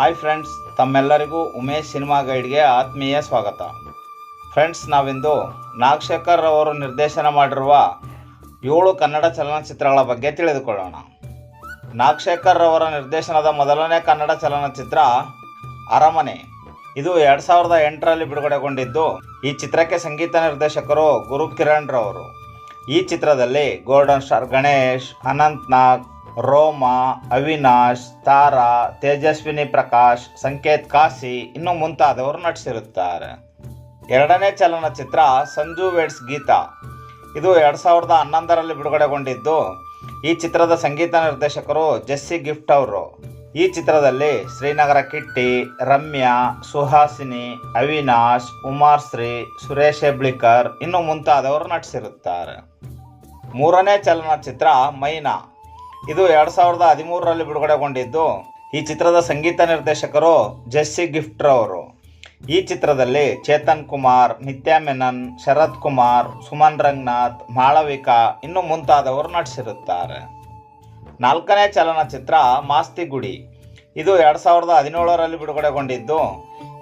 Hi friends ತಮ್ಮೆಲ್ಲರಿಗೂ Umesh cinema ಗೈಡ್ಗೆ ಆತ್ಮೀಯ ಸ್ವಾಗತ. ಫ್ರೆಂಡ್ಸ್ ನಾವಿಂದು ನಾಗಶೇಖರ್ ಅವರು ನಿರ್ದೇಶನ ಮಾಡಿರುವ ಏಳು ಕನ್ನಡ ಚಲನಚಿತ್ರಗಳ ಬಗ್ಗೆ ತಿಳಿದುಕೊಳ್ಳೋಣ. ನಾಗಶೇಖರ್ ಅವರ ನಿರ್ದೇಶನದ ಮೊದಲನೇ ಕನ್ನಡ ಚಲನಚಿತ್ರ ಅರಮನೆ. ಇದು ಎರಡು ಸಾವಿರದ ಎಂಟರಲ್ಲಿ ಬಿಡುಗಡೆಗೊಂಡಿದ್ದು, ಈ ಚಿತ್ರಕ್ಕೆ ಸಂಗೀತ ನಿರ್ದೇಶಕರು ಗುರು ಕಿರಣ್ ರವರು. ಈ ಚಿತ್ರದಲ್ಲಿ ಗೋಲ್ಡನ್ ಸ್ಟಾರ್ ಗಣೇಶ್ ಅನಂತ್ ನಾಗ್ ರೋಮ, ಅವಿನಾಶ್, ತಾರಾ, ತೇಜಸ್ವಿನಿ ಪ್ರಕಾಶ್, ಸಂಕೇತ್ ಕಾಶಿ ಇನ್ನು ಮುಂತಾದವರು ನಟಿಸಿರುತ್ತಾರೆ. ಎರಡನೇ ಚಲನಚಿತ್ರ ಸಂಜು ವೇಡ್ಸ್ ಗೀತಾ. ಇದು ಎರಡು ಸಾವಿರದ ಹನ್ನೊಂದರಲ್ಲಿ ಬಿಡುಗಡೆಗೊಂಡಿದ್ದು. ಈ ಚಿತ್ರದ ಸಂಗೀತ ನಿರ್ದೇಶಕರು ಜೆಸ್ಸಿ ಗಿಫ್ಟ್ ಅವರು. ಈ ಚಿತ್ರದಲ್ಲಿ ಶ್ರೀನಗರ ಕಿಟ್ಟಿ, ರಮ್ಯಾ, ಸುಹಾಸಿನಿ, ಅವಿನಾಶ್ ಉಮಾರ್ ಶ್ರೀ ಸುರೇಶ್ ಹೆಬ್ಳಿಕರ್ ಇನ್ನು ಮುಂತಾದವರು ನಟಿಸಿರುತ್ತಾರೆ. ಮೂರನೇ ಚಲನಚಿತ್ರ ಮೈನಾ. ಇದು ಎರಡು ಸಾವಿರದ ಹದಿಮೂರರಲ್ಲಿ ಬಿಡುಗಡೆಗೊಂಡಿದ್ದು. ಈ ಚಿತ್ರದ ಸಂಗೀತ ನಿರ್ದೇಶಕರು ಜೆಸ್ಸಿ ಗಿಫ್ಟ್ರವರು. ಈ ಚಿತ್ರದಲ್ಲಿ ಚೇತನ್ ಕುಮಾರ್, ನಿತ್ಯಾ ಮೆನನ್, ಶರತ್ ಕುಮಾರ್, ಸುಮನ್ ರಂಗನಾಥ್, ಮಾಳವಿಕಾ ಇನ್ನು ಮುಂತಾದವರು ನಟಿಸಿರುತ್ತಾರೆ. ನಾಲ್ಕನೇ ಚಲನಚಿತ್ರ ಮಾಸ್ತಿ ಗುಡಿ. ಇದು ಎರಡು ಸಾವಿರದ ಹದಿನೇಳರಲ್ಲಿ ಬಿಡುಗಡೆಗೊಂಡಿದ್ದು.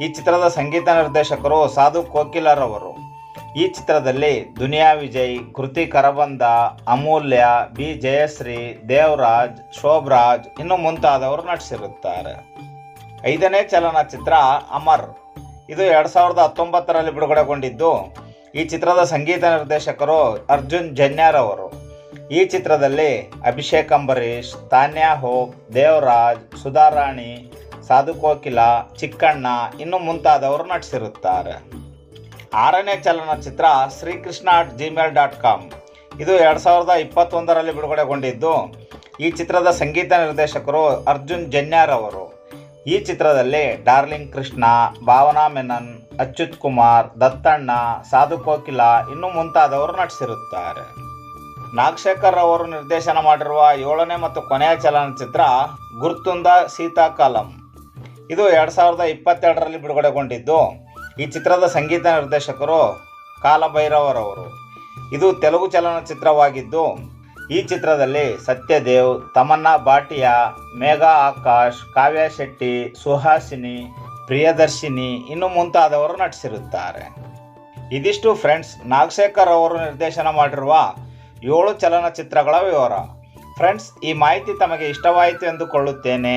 ಈ ಚಿತ್ರದ ಸಂಗೀತ ನಿರ್ದೇಶಕರು ಸಾಧು ಕೋಕಿಲರ್ ಅವರು ಈ ಚಿತ್ರದಲ್ಲಿ ದುನಿಯಾ ವಿಜಯ್, ಕೃತಿ ಕರಬಂದ, ಅಮೂಲ್ಯ, ಬಿ ಜಯಶ್ರೀ, ದೇವರಾಜ್, ಶೋಭರಾಜ್ ಇನ್ನು ಮುಂತಾದವರು ನಟಿಸಿರುತ್ತಾರೆ. ಐದನೇ ಚಲನಚಿತ್ರ ಅಮರ್. ಇದು ಎರಡು ಸಾವಿರದ ಹತ್ತೊಂಬತ್ತರಲ್ಲಿ ಬಿಡುಗಡೆಗೊಂಡಿದ್ದು, ಈ ಚಿತ್ರದ ಸಂಗೀತ ನಿರ್ದೇಶಕರು ಅರ್ಜುನ್ ಜನ್ಯಾರ್ ಅವರು. ಈ ಚಿತ್ರದಲ್ಲಿ ಅಭಿಷೇಕ್ ಅಂಬರೀಷ್, ತಾನ್ಯಾ ಹೋಪ್ ದೇವರಾಜ್ ಸುಧಾರಾಣಿ ಸಾಧು ಕೋಕಿಲ, ಚಿಕ್ಕಣ್ಣ ಇನ್ನು ಮುಂತಾದವರು ನಟಿಸಿರುತ್ತಾರೆ. ಆರನೇ ಚಲನಚಿತ್ರ Srikrishna at Gmail dot com ಇದು ಎರಡು ಸಾವಿರದ ಇಪ್ಪತ್ತೊಂದರಲ್ಲಿ ಬಿಡುಗಡೆಗೊಂಡಿದ್ದು. ಈ ಚಿತ್ರದ ಸಂಗೀತ ನಿರ್ದೇಶಕರು ಅರ್ಜುನ್ ಜನ್ಯಾರ್ ಅವರು. ಈ ಚಿತ್ರದಲ್ಲಿ ಡಾರ್ಲಿಂಗ್ ಕೃಷ್ಣ, ಭಾವನಾ ಮೆನನ್, ಅಚ್ಯುತ್ ಕುಮಾರ್, ದತ್ತಣ್ಣ, ಸಾಧು ಕೋಕಿಲ ಇನ್ನೂ ಮುಂತಾದವರು ನಟಿಸಿರುತ್ತಾರೆ. ನಾಗಶೇಖರ್ ಅವರು ನಿರ್ದೇಶನ ಮಾಡಿರುವ ಏಳನೇ ಮತ್ತು ಕೊನೆಯ ಚಲನಚಿತ್ರ ಗುರ್ತುಂದ ಸೀತಾಕಾಲಂ. ಇದು ಎರಡು ಸಾವಿರದ ಇಪ್ಪತ್ತೆರಡರಲ್ಲಿ ಬಿಡುಗಡೆಗೊಂಡಿದ್ದು. ಈ ಚಿತ್ರದ ಸಂಗೀತ ನಿರ್ದೇಶಕರು ಕಾಲಭೈರವರವರು. ಇದು ತೆಲುಗು ಚಲನಚಿತ್ರವಾಗಿದ್ದು, ಈ ಚಿತ್ರದಲ್ಲಿ ಸತ್ಯದೇವ್, ತಮನ್ನಾ ಭಾಟಿಯಾ, ಮೇಘಾ ಆಕಾಶ್, ಕಾವ್ಯ ಶೆಟ್ಟಿ, ಸುಹಾಸಿನಿ, ಪ್ರಿಯದರ್ಶಿನಿ ಇನ್ನು ಮುಂತಾದವರು ನಟಿಸಿರುತ್ತಾರೆ. ಇದಿಷ್ಟು ಫ್ರೆಂಡ್ಸ್, ನಾಗಶೇಖರ್ ಅವರು ನಿರ್ದೇಶನ ಮಾಡಿರುವ ಏಳು ಚಲನಚಿತ್ರಗಳ ವಿವರ. ಫ್ರೆಂಡ್ಸ್, ಈ ಮಾಹಿತಿ ತಮಗೆ ಇಷ್ಟವಾಯಿತು ಎಂದುಕೊಳ್ಳುತ್ತೇನೆ.